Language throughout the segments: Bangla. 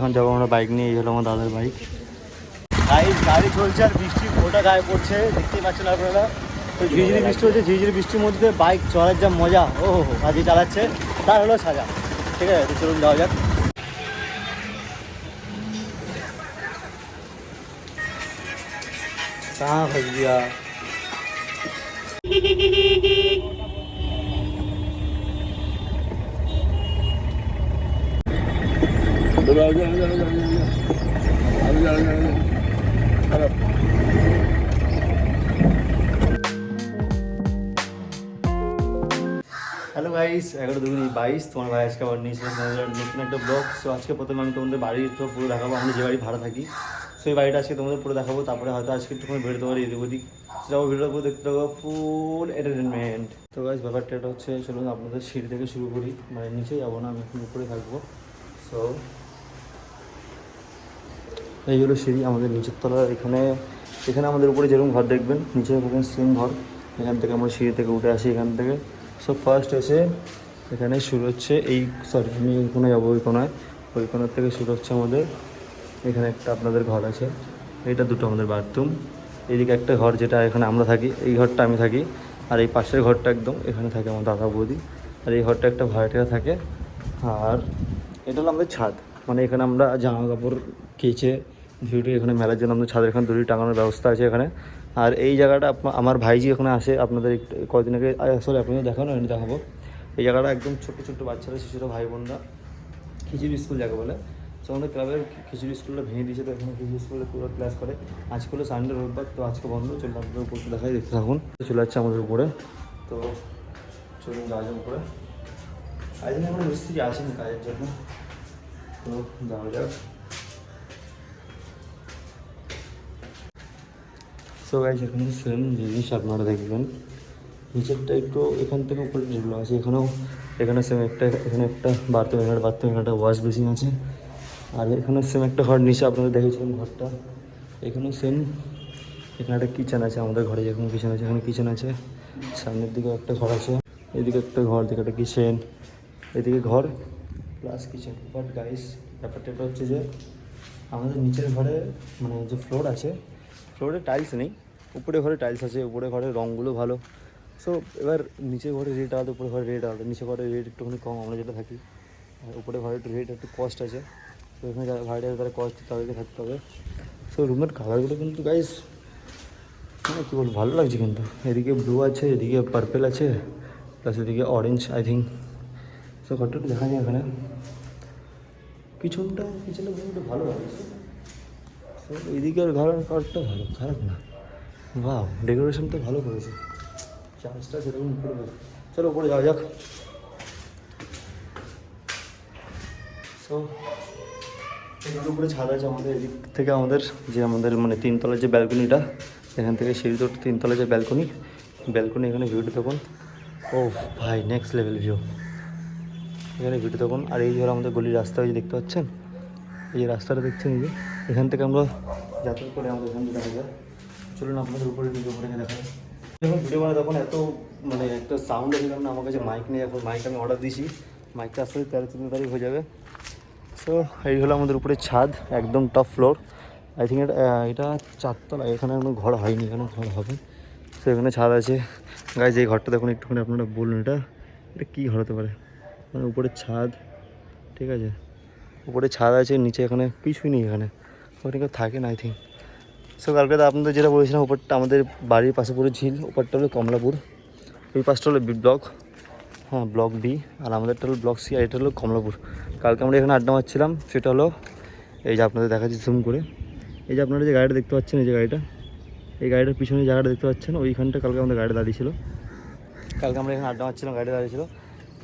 এখন যাবো আমরা বাইক নিয়ে এই হলো আমার দাদার বাইক গাড়ি গাড়ি চলছে আর বৃষ্টি ফোটা গায়ে পড়ছে দেখতেই পাচ্ছেন আপনারা তো ঝিঝিরি বৃষ্টি হচ্ছে ঝিঝিরি বৃষ্টির মধ্যে বাইক চলার যা মজা ও হো হো আজকে চালাচ্ছে তার হলো সাজা ঠিক আছে তো চলুন যাওয়া যাক कहाँ फंस गया হ্যালো গাইস এগারো দুগুনি বাইশ, তোমার ভাই আজকে আবার তোমাদের নতুন একটা ব্লগ সো আজকে প্রথমে আমি তোমাদের বাড়ির তো পুরো দেখাবো, আমরা যে বাড়ি ভাড়া থাকি। সো এই বাড়িটা আজকে তোমাদের পুরো দেখাবো, তারপরে হয়তো আজকে একটুখানি বেরোতে পারি এদিক ওদিক। সেটাও ভিডিওটা পুরো দেখতে থাকো ফুল এন্টারটেনমেন্ট তো গাইস ব্যাপারটা এটা হচ্ছে, চলুন আপনাদের সিঁড়ি থেকে শুরু করি মানে নিচে যাব না, আমি এখন উপরে থাকব। সো এই হলো সিঁড়ি আমাদের নিচের তলা এখানে এখানে আমাদের উপরে যেরকম ঘর দেখবেন, নিচে এখানে সেম ঘর। এখান থেকে আমরা সিঁড়ি থেকে উঠে আসি এখান থেকে। সো ফার্স্ট এসে এখানে শুরু হচ্ছে এই সরি আমি কোনায় যাব, ওই কোনায় ওই কোনার থেকে শুরু হচ্ছে আমাদের, এখানে একটা আপনাদের ঘর আছে। এটা দুটো আমাদের বাথরুম এদিকে একটা ঘর যেটা এখানে আমরা থাকি, এই ঘরটা আমি থাকি। আর এই পাশের ঘরটা একদম এখানে থাকে আমার দাদা বৌদি। আর এই ঘরটা একটা ভাড়াটিয়া থাকে। আর এটা হলো আমাদের ছাদ। মানে এখানে আমরা জামা কাপড় কেচে ভিডিও এখানে মেলার জন্য আমাদের ছাদের এখানে দড়ি টাঙানোর ব্যবস্থা আছে এখানে। আর এই জায়গাটা আমার ভাইজি এখানে আসে, আপনাদের কদিন আগে আসলে আপনাদের দেখানো হয়নি, দেখাবো। এই জায়গাটা একদম ছোটো ছোটো বাচ্চারা, শিশুরা ভাই বোনরা খিচুড়ি স্কুল যাকে বলে। তো আমাদের ক্লাবের খিচুড়ি স্কুলটা ভেঙে দিয়েছে, তো এখানে খিচুড়ি স্কুলে পুরো ক্লাস করে। আজকে হলো সানডে রোববার, তো আজকে বন্ধ, চলুন আপনাদের উপর দেখাই, দেখতে থাকুন। চলে যাচ্ছে আমাদের উপরে। তো চলুন যাওয়া যাক উপরে। আজ আমরা মিস্ত্রি আসেনি কাজের জন্য। তো যাওয়া যাক। সো গাইজ এখানে সেম জিনিস আপনারা দেখবেন, নিচেরটা একটু এখান থেকে উপরে যেগুলো আছে, এখানেও, এখানে সেম একটা, এখানে একটা বাথরুম এখানে বাথরুম এখানে ওয়াশ বেসিন আছে। আর এখানে সেম একটা ঘর, নিচে আপনারা দেখেছিলেন ঘরটা। এখানেও সেম এখানে একটা কিচেন আছে আমাদের ঘরে, যেরকম কিচেন আছে, এখানে কিচেন আছে। সামনের দিকে একটা ঘর আছে, এদিকে একটা ঘর দিকে একটা কিচেন এদিকে ঘর প্লাস কিচেন বাট গাইস ব্যাপারটা এটা হচ্ছে যে, আমাদের নিচের ঘরে মানে যে ফ্লোর আছে ফ্লোরে টাইলস নেই। উপরে ঘরে টাইলস আছে, উপরে ঘরে রঙগুলো ভালো। সো এবার নিচের ঘরে রেট আলাদা, উপরে ঘরে রেট আলাদা। নিচে ঘরে রেট একটুখানি কম, আমরা যেটা থাকি, আর উপরে ঘরে একটু রেট একটু কস্ট আছে। তো এখানে যারা, ভাড়া তারা কস্ট তাদেরকে থাকতে হবে। সো রুমের কালারগুলো কিন্তু গাইস মানে কী বলব, ভালো লাগছে কিন্তু। এদিকে ব্লু আছে, এদিকে পার্পেল আছে প্লাস এদিকে অরেঞ্জ আই থিঙ্ক সো ঘরটা দেখা যায় এখানে। পিছনটা পিছনে ভালো লাগছে সো এদিকের ঘর, ঘরটা ভালো, খারাপ না। বাহ ডেকোরেশন তো ভালো করেছে। চার্জটা সেরকম উপরে চলো উপরে যাওয়া যাক। সো এখানে উপরে ছাদ আছে আমাদের, এদিক থেকে আমাদের যে আমাদের মানে তিনতলার যে ব্যালকনিটা, এখান থেকে সিঁড়ি তো তিনতলার যে ব্যালকনি ব্যালকনি এখানে ভিউটা তখন ও ভাই নেক্সট লেভেল ভিউ এখানে ভিউটা তখন আর এই হলো আমাদের গলির রাস্তা যে দেখতে পাচ্ছেন? এই রাস্তাটা দেখছেন এই যে। এখান থেকে আমরা যাতায়াত করে আমাদের এখান থেকে। দেখা চলুন আপনাদের উপরে দিকে উপরে গিয়ে দেখা যখন ভিডিও বানাই তখন এত মানে একটা সাউন্ড এসেছিলাম না আমার কাছে মাইক নেই এখন মাইক আমি অর্ডার দিয়েছি। মাইকটা আসতে তেরো চোদ্দ তারিখ হয়ে যাবে। সো এই হলো আমাদের উপরে ছাদ, একদম টপ ফ্লোর আই থিঙ্ক এটা এটা চারতলা, এখানে কোনো ঘর হয়নি, এখানে ঘর হবে। সো এখানে ছাদ আছে। গাইজ এই ঘরটা দেখুন, একটুখানি আপনারা বলুন এটা। এটা কী ঘর হতে পারে? মানে উপরে ছাদ, ঠিক আছে? উপরে ছাদ আছে, নিচে এখানে কিছুই নেই এখানে। ওখানে কেউ থাকে না আই থিঙ্ক সো কালকে আপনাদের যেটা বলেছিলাম, ওপরটা আমাদের বাড়ির পাশে পুরো ঝিল, ওপরটা হলো কমলাপুর। ওই পাশটা হলো বি ব্লক। হ্যাঁ ব্লক বি, আর আমাদেরটা হলো ব্লক সি, আর এটা হলো কমলাপুর। কালকে আমরা এখানে আড্ডা মারছিলাম, সেটা হলো এই যে আপনাদের দেখাচ্ছি জুম করে। এই যে আপনারা যে গাড়িটা দেখতে পাচ্ছেন, এই যে গাড়িটা, এই গাড়িটার পিছনে জায়গাটা দেখতে পাচ্ছেন, ওইখানটা কালকে আমাদের গাড়ি দাঁড়িয়ে ছিল কালকে আমরা এখানে আড্ডা মারছিলাম গাড়ি দাঁড়িয়ে ছিল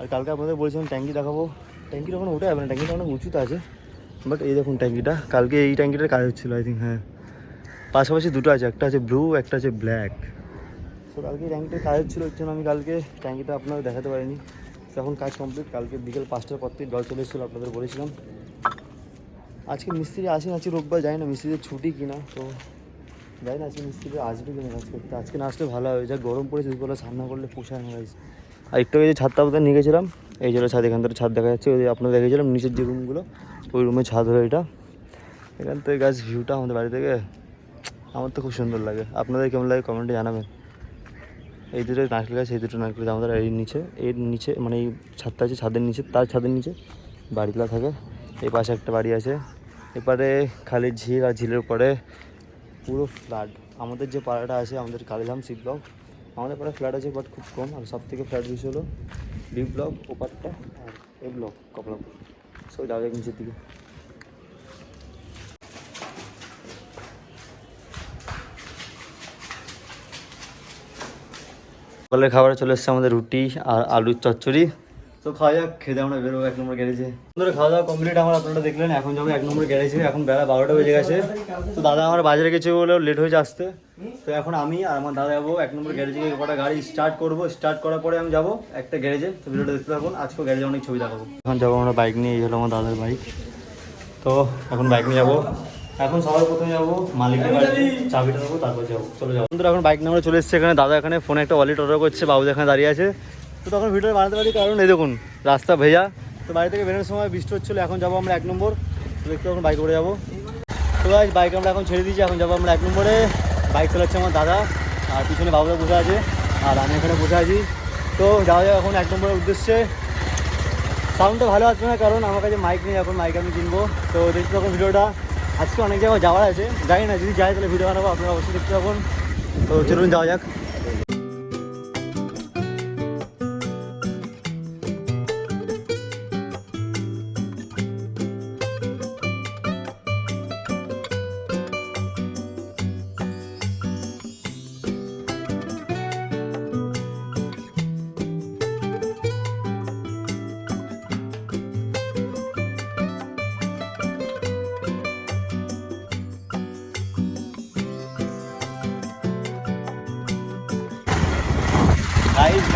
আর কালকে আপনাদের বলেছিলাম ট্যাঙ্কি দেখাবো। ট্যাঙ্কিটা ওখানে উঠে যাবে না ট্যাঙ্কিটা অনেক উঁচুতে আছে। বাট এই দেখুন ট্যাঙ্কিটা, কালকে এই ট্যাঙ্কিটার কাজ হচ্ছিল আই থিঙ্ক হ্যাঁ। পাশাপাশি দুটো আছে, একটা আছে ব্লু একটা আছে ব্ল্যাক তো কালকে ট্যাঙ্কিটার কাজ হচ্ছিল ওর জন্য আমি কালকে ট্যাঙ্কিটা আপনাদের দেখাতে পারিনি। তো এখন কাজ কমপ্লিট কালকে বিকেল পাঁচটার পর থেকে জল চলে এসেছিল, আপনাদের বলেছিলাম। আজকে মিস্ত্রি আসেন, আজকে রোববার যাই না মিস্ত্রিদের ছুটি কিনা, তো যাই না আজকে মিস্ত্রি আসবে কিনা কাজ করতে। আজকে না আসলে ভালো হবে, যা গরম পড়েছে, দুপুরবেলা সামনা করলে পোষায় না গাইজ আর একটু আগে যে ছাদটা আপনাদের নিয়ে গেছিলাম, এই জন্য ছাদ, এখান থেকে ছাদ দেখা যাচ্ছে, ওই যে আপনাদের দেখেছিলাম নিচের যে রুমগুলো ওই রুমে ছাদ হলো এটা। এখান থেকে গাছ ভিউটা আমাদের বাড়ি থেকে আমার তো খুব সুন্দর লাগে। আপনাদের কেমন লাগে কমেন্টে জানাবেন। এই দুটো নারকেল গাছ, এই দুটো নারকেল গাছ আমাদের এর নিচে এর নিচে মানে এই ছাদটা আছে, ছাদের নিচে, তার ছাদের নিচে। বাড়িগুলো থাকে, এই পাশে একটা বাড়ি আছে। এপারে খালি ঝিল আর ঝিলের পরে পুরো ফ্ল্যাট। আমাদের যে পাড়াটা আছে, আমাদের কালীধাম সি ব্লক। আমাদের পাড়ায় ফ্ল্যাট আছে বাট খুব কম। আর সব থেকে ফ্ল্যাট বেশি হলো, বি ব্লক, ওপারটা, আর এ ব্লক কমলাপুর সো যাওয়া যাক নিচের দিকে। সকালের খাবারে চলে এসছে আমাদের রুটি আর আলুর চচ্চড়ি। তো খাওয়া যাক খেতে আমরা বেরোবো এক নম্বর গ্যারেজে। ধরে খাওয়া দাওয়া কমপ্লিট আমার আপনারা দেখলেন, এখন যাব এক নম্বর গ্যারেজে। এখন বেলা বারোটা বেজে গেছে। তো দাদা আমার বাজারে গেছে বলে লেট হয়েছে আসতে। তো এখন আমি আর আমার দাদা যাব এক নম্বর গ্যারেজে গিয়ে কটা গাড়ি স্টার্ট করব। স্টার্ট করার পরে আমি যাব একটা গ্যারেজে। তো ভিডিওটা দেখতে থাকুন, আজকেও গ্যারেজে অনেক ছবি দেখাবো। এখন যাব আমরা বাইক নিয়ে, এই হলো আমার দাদার বাইক তো এখন বাইক নিয়ে যাব। এখন সবার প্রথমে যাব মালিকের বাড়িতে চাবিটা দেবো তারপর যাব চলে যাব। বন্ধুরা এখন বাইক আমরা চলে এসেছি এখানে দাদা এখানে ফোনে একটা ওয়ালেট অর্ডার করছে বাবু এখানে দাঁড়িয়ে আছে। তো তখন ভিডিও বানাতে পারি কারণ এই দেখুন রাস্তা ভেজা। তো বাড়ি থেকে বেরোনোর সময় বৃষ্টি হচ্ছিল এখন যাব আমরা এক নম্বর। তো দেখতে এখন বাইক করে যাব। তো গাইজ বাইক আমরা এখন ছেড়ে দিয়েছি এখন যাব আমরা এক নম্বরে। বাইক চালাচ্ছে আমার দাদা আর পিছনে বাবুদা বসে আছে আর আমি এখানে বসে আছি। তো যাওয়া যাবে এখন এক নম্বরের উদ্দেশ্যে। সাউন্ডটা ভালো আসবে না কারণ আমার কাছে মাইক নেই এখন মাইক আমি কিনবো। তো দেখতে তখন ভিডিওটা। আজকে অনেক জায়গায় যাওয়ার আছে। জানি না, যদি যাই তাহলে ভিডিও বানাবো, আপনারা অবশ্যই দেখতে পাবেন তো চলুন যাওয়া যাক।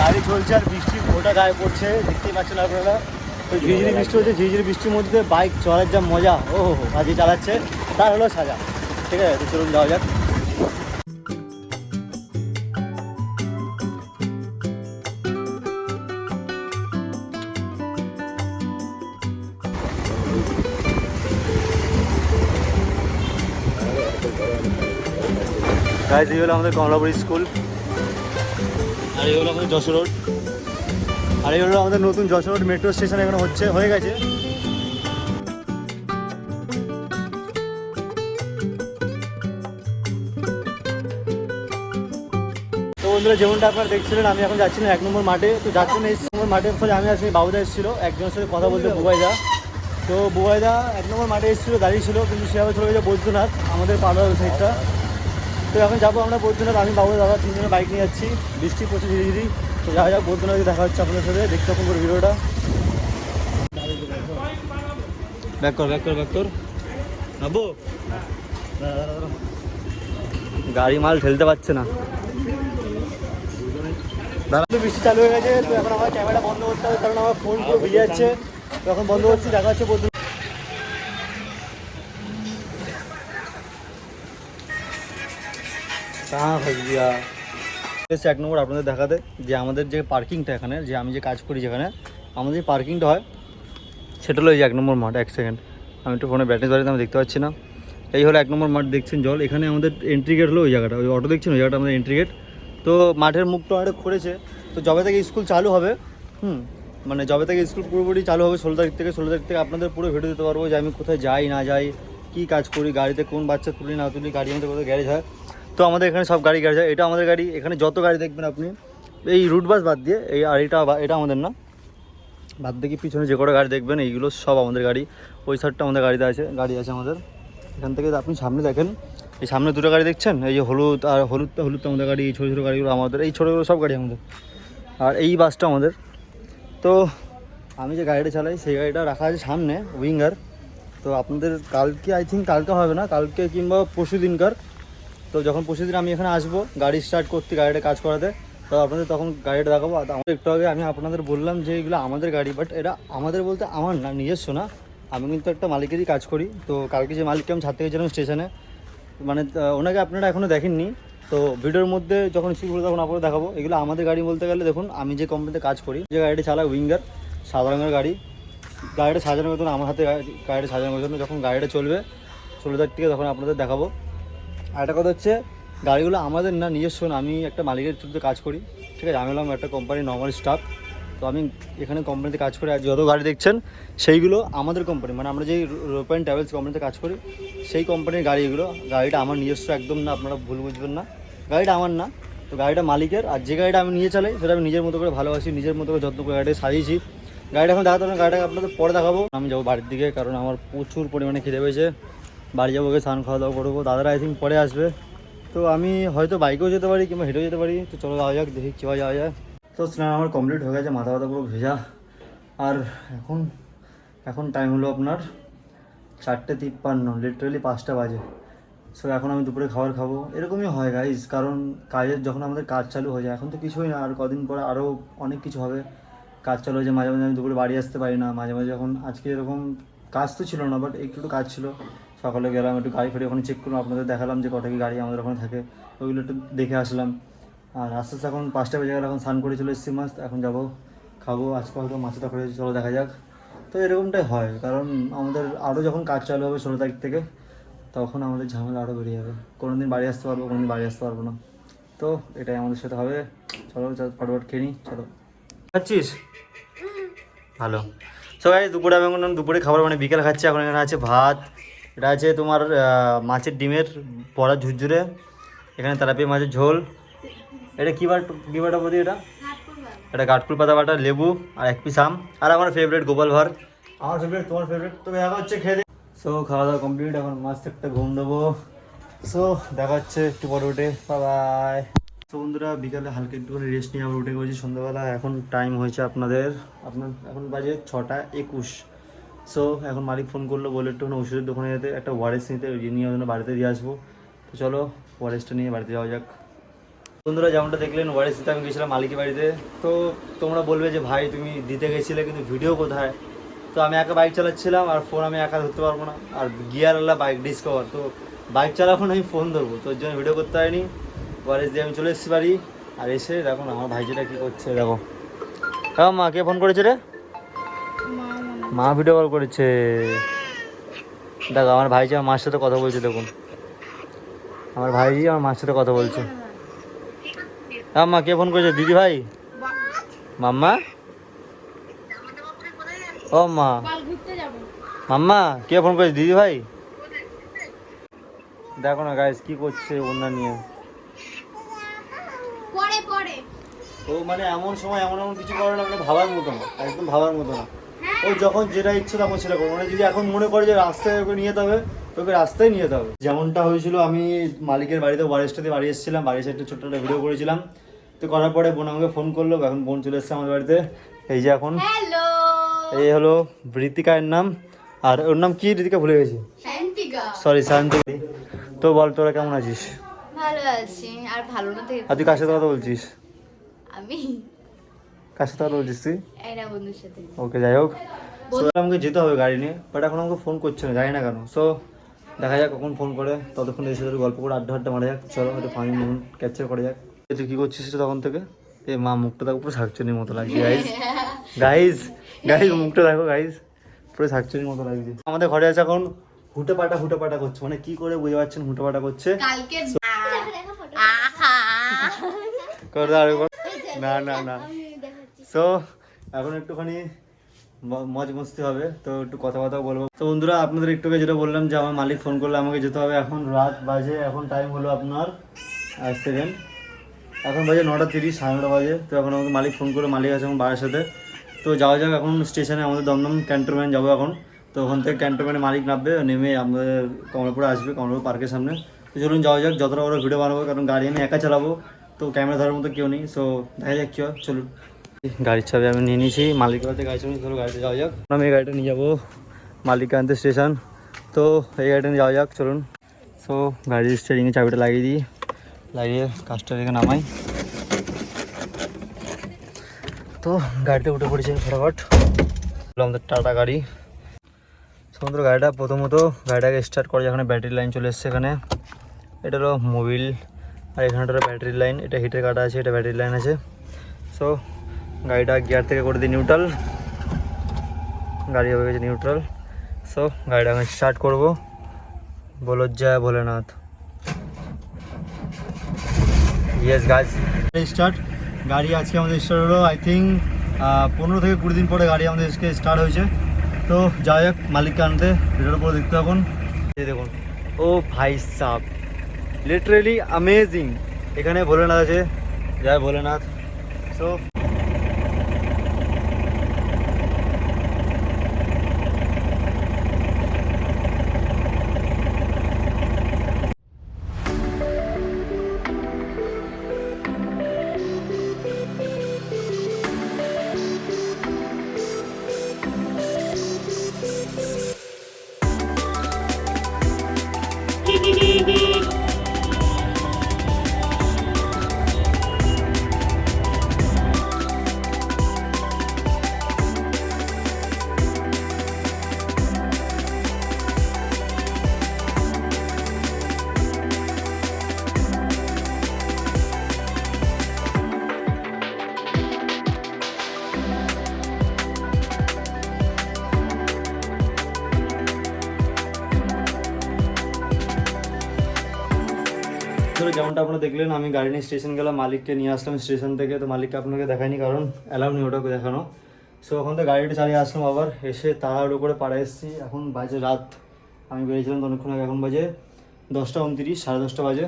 গাড়ি চলছে আর বৃষ্টি ওটা গায়ে পড়ছে, দেখতেই পাচ্ছেন আপনারা। তো ঝিঝিরি বৃষ্টি হচ্ছে ঝিঝিরি বৃষ্টির মধ্যে বাইক চলার যা মজা, ও হো হো আজকে চালাচ্ছে, তার হলো সাজা। ঠিক আছে চলুন যাওয়া যাক। হলো আমাদের কমলাপুর স্কুল। আর এই হলো আমাদের যশোর রোড আর এই হলো আমাদের নতুন যশোর রোড মেট্রো স্টেশন এখানে হচ্ছে, হয়ে গেছে। তো বন্ধুরা, যেমনটা আপনারা দেখছিলেন, আমি এখন যাচ্ছি না এক নম্বর মাঠে। তো যাচ্ছি না এই নম্বর মাঠের ফলে আমি আসলে বাবুদা এসেছিল, একজনের সাথে কথা বলতে বুবাইদা। তো বুবাইদা এক নম্বর মাঠে এসেছিল, দাঁড়িয়ে ছিল, কিন্তু সেভাবে চলে গেছে বৈদ্যনাথ, আমাদের পাড়ার সাইডটা তো এখন যাব আমরা বৈদ্যনাথ আমি বাবু দাদা তিনজনে বাইক নিয়ে যাচ্ছি। বৃষ্টি পড়ছে ধীরে ধীরে। তো যা যা বৈদ্যনাথে দেখা হচ্ছে আপনাদের সাথে। দেখতে থাকুন ভিডিওটা। ব্যাক কর ব্যাক কর ব্যাক কর। গাড়ি মাল ঠেলতে পারছে না। বৃষ্টি চালু হয়ে গেছে, তো এখন আমার ক্যামেরা বন্ধ করতে হবে, কারণ আমার ফোন পুরো ভিজে যাচ্ছে। তো এখন বন্ধ করছি, দেখা হচ্ছে বৈদ্যনাথ এক নম্বর আপনাদের দেখাতে যে আমাদের যে পার্কিংটা এখানে, যে আমি যে কাজ করি যেখানে, আমাদের যে পার্কিংটা হয়, সেটা হলো এই যে এক নম্বর মাঠ, এক সেকেন্ড আমি একটু ফোনে ব্যাটারি বাড়িতে আমি দেখতে পাচ্ছি না। এই হলো এক নম্বর মাঠ, দেখছেন জল। এখানে আমাদের এন্ট্রি গেট হলো ওই জায়গাটা, ওই অটো দেখছেন? ওই জায়গাটা আমাদের এন্ট্রি গেট তো মাঠের মুখটা অনেক করেছে তো যবে থেকে স্কুল চালু হবে, হুম মানে যবে থেকে স্কুল পুরোপুরি চালু হবে, ষোলো তারিখ থেকে, ষোলো তারিখ থেকে আপনাদের পুরো ভিডিও দিতে পারব যে আমি কোথায় যাই, না যাই, কী কাজ করি, গাড়িতে কোন বাচ্চা তুলি, না তুলি, গাড়ি আমাদের কোথায় গ্যারেজ হয়। তো আমাদের এখানে সব গাড়ি গাড়ি হয় এটা আমাদের গাড়ি, এখানে যত গাড়ি দেখবেন আপনি, এই রুট বাস বাদ দিয়ে, এই আর এটা এটা আমাদের না। বাদ দিয়ে পিছনে যে কটা গাড়ি দেখবেন, এইগুলো সব আমাদের গাড়ি। ওই সাইডটা আমাদের গাড়িতে আছে, গাড়ি আছে আমাদের। এখান থেকে আপনি সামনে দেখেন, এই সামনে দুটো গাড়ি দেখছেন? এই যে হলুদ আর হলুদটা হলুদটা আমাদের গাড়ি, এই ছোটো ছোটো গাড়িগুলো আমাদের, এই ছোটোগুলো সব গাড়ি আমাদের। আর এই বাসটা আমাদের। তো আমি যে গাড়িটা চালাই, সেই গাড়িটা রাখা আছে সামনে উইঙ্গার তো আপনাদের কালকে আই থিঙ্ক কালকে হবে না, কালকে কিংবা পরশু দিনকার তো যখন পরশু দিন আমি এখানে আসব, গাড়ি স্টার্ট করতে, গাড়িটা কাজ করাতে, তো আপনাদের তখন গাড়িটা দেখাবো। আর একটু আগে আমি আপনাদের বললাম যে এগুলো আমাদের গাড়ি বাট এটা আমাদের বলতে আমার না, নিজস্ব না। আমি কিন্তু একটা মালিকেরই কাজ করি। তো কালকে যে মালিককে আমি ছাড়তে গেছিলাম স্টেশনে মানে ওনাকে আপনারা এখনও দেখেননি। তো ভিডিওর মধ্যে যখন স্কুল করে তখন আপনারা দেখাবো। এগুলো আমাদের গাড়ি বলতে গেলে দেখুন, আমি যে কোম্পানিতে কাজ করি, যে গাড়িটি চালাই উইঙ্গার সাদা রঙের গাড়ি। গাড়িটা সাজানোর জন্য, আমার হাতে গাড়ি- গাড়িটা সাজানোর জন্য যখন গাড়িটা চলবে ষোলো তারিখ থেকে তখন আপনাদের দেখাবো। আর একটা কথা হচ্ছে গাড়িগুলো আমাদের না নিজস্ব না। আমি একটা মালিকের থ্রুতে কাজ করি ঠিক আছে? আমি হলাম একটা কোম্পানির নর্মাল স্টাফ তো আমি এখানে কোম্পানিতে কাজ করি আর যত গাড়ি দেখছেন সেইগুলো আমাদের কোম্পানি মানে আমরা যেই রোপেন ট্রাভেলস কোম্পানিতে কাজ করি সেই কোম্পানির গাড়িগুলো গাড়িটা আমার নিজস্ব একদম না আপনারা ভুল বুঝবেন না। গাড়িটা আমার না তো গাড়িটা মালিকের। আর যে গাড়িটা আমি নিয়ে চালাই সেটা আমি নিজের মতো করে ভালোবাসি নিজের মতো করে যত্ন করে গাড়িটা সাজিয়েছি। গাড়িটা এখন দেখাতে হবে না, গাড়িটা আপনাদের পরে দেখাবো। আমি যাব বাড়ির দিকে কারণ আমার প্রচুর পরিমাণে খিদে পেয়েছে। বাড়ি যাব ওকে স্নান খাওয়া দাওয়া করব। দাদারা আই থিঙ্ক পরে আসবে। তো আমি হয়তো বাইকেও যেতে পারি কিংবা হেঁটেও যেতে পারি। তো চলো যাওয়া যাক, দেখি কীভাবে যাওয়া যায় তো স্নান আমার কমপ্লিট হয়ে গেছে মাথা ব্যথা পুরো ভেজা। আর এখন এখন টাইম হলো আপনার চারটে তিপ্পান্ন লিটারালি পাঁচটা বাজে। সো এখন আমি দুপুরে খাবার খাব। এরকমই হয় গাইজ কারণ কাজের যখন আমাদের কাজ চালু হয়ে যায়, এখন তো কিছুই না। আর কদিন পরে আরও অনেক কিছু হবে। কাজ চালু হয়ে যায়, মাঝে মাঝে আমি দুপুরে বাড়ি আসতে পারি না। মাঝে মাঝে যখন, আজকে এরকম কাজ তো ছিল না বাট একটু কাজ ছিল। সকালে গেলাম, একটু গাড়ি ফাড়ি ওখানে চেক করলাম, আপনাদের দেখালাম যে কটা কি গাড়ি আমাদের ওখানে থাকে। ওইগুলো একটু দেখে আসলাম। আর আস্তে আস্তে এখন পাঁচটা বেজে গেলে, এখন স্নান করে চলে এসেছি মাছ, এখন যাব, খাব, আজকে হয়তো মাছটা করে চলো দেখা যাক। তো এরকমটাই হয়, কারণ আমাদের আরও যখন কাজ চালু হবে ষোলো তারিখ থেকে, তখন আমাদের ঝামেলা আরও বেরিয়ে যাবে। কোনো দিন বাড়ি আসতে পারব কোনো দিন বাড়ি আসতে পারব না। তো এটাই আমাদের সাথে হবে। চলো ফটাফট খেয়ে নিই, চলো। খাচ্ছিস? ভালো। সবাই দুপুরে আমি এখন দুপুরে খাবার মানে বিকেল খাচ্ছি, এখন এখানে আছে ভাত এটা আছে তোমার মাছের ডিমের পড়া ঝুরঝুরে এখানে তেলাপিয়া মাছের ঝোল। এটা কী বার কী বাটা বলি এটা? এটা কাঠকুল পাতা বাটা লেবু আর এক পিস আম। আর আমার ফেভারিট গোপাল ভার আমার ফেভারিট তোমার ফেভারিট তো দেখা হচ্ছে খেয়ে সো খাওয়া দাওয়া কমপ্লিট এখন মাস্ত একটা ঘুম দেবো। সো দেখা হচ্ছে একটু পরে উঠে। বাই তো বন্ধুরা বিকালে হালকা একটুখানি রেস্ট নিয়ে আবার উঠে গেছি সন্ধ্যাবেলা। এখন টাইম হয়েছে আপনাদের। আপনার এখন বাজে ছটা একুশ। সো এখন মালিক ফোন করল বলে একটুখানি ওষুধের দোকানে যেতে, একটা ওয়ারেস নিতে নিয়ে জন্য বাড়িতে দিয়ে আসব। তো চলো, ওয়ারেসটা নিয়ে বাড়িতে যাওয়া যাক। বন্ধুরা, যেমনটা দেখলেন, ওয়ারেস দিতে আমি গেছিলাম মালিকের বাড়িতে। তো তোমরা বলবে যে, ভাই, তুমি দিতে গেছিলে, কিন্তু ভিডিও কোথায়? তো আমি একা বাইক চালাচ্ছিলাম, আর ফোন আমি একা ধরতে পারব না। আর গিয়ারওয়ালা বাইক ডিসকভার তো বাইক চালাখন আমি ফোন ধরবো। তোর জন্য ভিডিও করতে হয়নি। ওয়ারেস দিয়ে আমি চলে এসেছি বাড়ি। আর এসে দেখো আমার ভাইজিটা কী করছে, দেখো। হ্যাঁ মা, কে ফোন করেছে রে? মা ভিডিও কল করেছে। দেখো আমার ভাইজি আমার মার সাথে কথা বলছে দেখুন। আমার ভাইজি আমার মার সাথে কথা বলছে। হ্যাঁ মা কে ফোন করেছে? দিদি ভাই? মাম্মা? ও মা। মাম্মা কে ফোন করেছে? দিদি ভাই? দেখো না গাইস কি করছে ওনা নিয়ে। ও মানে এমন সময় এমন এমন কিছু করে না মানে ভাবার মতো না একদম ভাবার মতো না। ও যখন যেটা ইচ্ছে তখন সেটা করব। মানে যদি এখন মনে করে যে রাস্তায় ওকে নিয়ে যেতে হবে তোকে রাস্তায় নিয়ে যেতে হবে। যেমনটা হয়েছিল আমি মালিকের বাড়িতে ওয়ারেস্টাতে বাড়ি এসেছিলাম বাড়ির সাইডে ছোট্ট একটা ভিডিও করেছিলাম। তো করার পরে বোন আমাকে ফোন করল এখন বোন চলে এসেছে আমাদের বাড়িতে। এই যে এখন এই হলো ঋতিকার নাম আর ওর নাম কি ঋতিকা ভুলে গেছি? সরি শান্তি তো বল তোরা কেমন আছিস? ভালো আছি আর ভালো না আর তুই কার সাথে কথা বলছিস? আমি? কার সাথে কথা ওকে যাই হোক। আমাকে যেতে হবে গাড়ি নিয়ে বাট এখন আমাকে ফোন করছে না জানি না কেন। সো দেখা যাক কখন ফোন করে ততক্ষণ এসে একটু গল্প করে আড্ডা আড্ডা মারা যাক। চলো একটু ফানি মুভমেন্ট ক্যাপচার করা যাক। তুই কী করছিস তখন থেকে? এ মা মুখটা দেখো পুরো শাকচুনির মতো লাগছে গাইজ গাইজ গাইজ মুখটা দেখো গাইজ পুরো শাকচুনির মতো লাগছে। আমাদের ঘরে আছে এখন হুটে পাটা হুটে পাটা করছে। মানে কি করে বুঝতে পারছেন হুটে পাটা করছে। না না না। সো এখন একটুখানি মজ মস্তি হবে, তো একটু কথা কথা বলব। তো বন্ধুরা, আপনাদের একটুকে যেটা বললাম যে আমার মালিক ফোন করলে, আমাকে যেতে হবে এখন রাত বাজে, এখন টাইম হলো আপনার সেকেন্ড এখন বাজে নটা তিরিশ, সাড়ে নটা বাজে, তো এখন আমাকে মালিক ফোন করে, মালিক আছে আমার বাড়ির সাথে। তো যাওয়া যাক এখন স্টেশনে আমাদের দমদম ক্যান্টনমেন্ট যাব এখন। তো ওখান থেকে ক্যান্টনমেন্টে মালিক নামবে, নেমে আমাদের কমলাপুরে আসবে, কমলাপুর পার্কের সামনে। তো চলুন যাওয়া যাক, যতটা বড় ভিডিও বানাবো, কারণ গাড়ি আমি একা চালাবো, তো ক্যামেরা ধরার মতো কেউ নেই। সো দেখা যাক কী হয়, চলুন। গাড়ির চাবি আমি নিয়ে নিয়েছি। মালিকের কাছে গাড়ি চাবি চলো, গাড়িতে যাওয়া যাক। আমি এই গাড়িটা নিয়ে যাব মালিক স্টেশন। তো এই গাড়িটা নিয়ে যাওয়া যাক, চলুন। সো গাড়ির স্টিয়ারিংয়ে চাবিটা লাগিয়ে দিই। লাগিয়ে কাজটা রেখে নামাই। তো গাড়িতে উঠে পড়েছে ফটাফট। আমাদের টাটা গাড়ি। সমুদ্র গাড়িটা প্রথমত গাড়িটাকে স্টার্ট করে যেখানে ব্যাটারি লাইন চলে এসছে এখানে। এটা হলো মোবিল আর এখানটা ব্যাটারি লাইন এটা হিটের কাটা আছে, এটা ব্যাটারি লাইন আছে। সো গাড়িটা গিয়ার থেকে করে দিই নিউট্রাল গাড়ি হয়ে গেছে নিউট্রাল সো গাড়িটা আমি স্টার্ট করব। বলো জয় ভোলেনাথ। ইয়েস গাছ স্টার্ট গাড়ি আজকে আমাদের স্টার্ট হলো আই থিঙ্ক পনেরো থেকে কুড়ি দিন পরে গাড়ি আমাদের আজকে স্টার্ট হয়েছে। তো যাই হোক মালিককে আনতে ভিডিওর উপরে দেখতে থাকুন। দেখুন। ও ভাই সাহ লিটারেলি অ্যামেজিং এখানে ভোলেনাথ আছে। জয় ভোলেনাথ। সো যেমনটা আপনারা দেখলেন আমি গাড়ি নিয়ে স্টেশন গেলাম, মালিককে নিয়ে আসলাম স্টেশন থেকে। তো মালিককে আপনাকে দেখায়নি কারণ অ্যালাউ নেই ওটাকে দেখানো। সো ওখান থেকে গাড়িটা চালিয়ে আসলাম আবার, এসে তাড়াহুড়ো করে পাড়ায় এসেছি। এখন বাজে রাত, আমি বেরিয়েছিলাম অনেকক্ষণ আগে এখন বাজে দশটা উনত্রিশ, সাড়ে দশটা বাজে।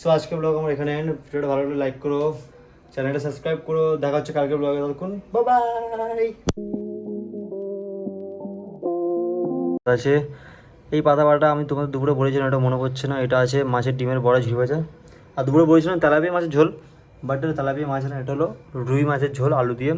সো আজকে ব্লগ আমার এখানে end। ভিডিওটা ভালো লাগলে লাইক করো চ্যানেলটা সাবস্ক্রাইব করো। দেখা হচ্ছে কালকে ব্লগে ততক্ষণ। বাই আছে। এই পাতা বাটা আমি তোমাদের দুপুরে বলেছিলাম, এটা মনে পড়ছে না। এটা আছে মাছের ডিমের বড় ঝুড়ি ভাজা। আর দুপুরে বলেছিলাম তেলাপিয়া মাছের ঝোল বাট তেলাপিয়া মাছ না এটা হলো রুই মাছের ঝোল, আলু দিয়ে।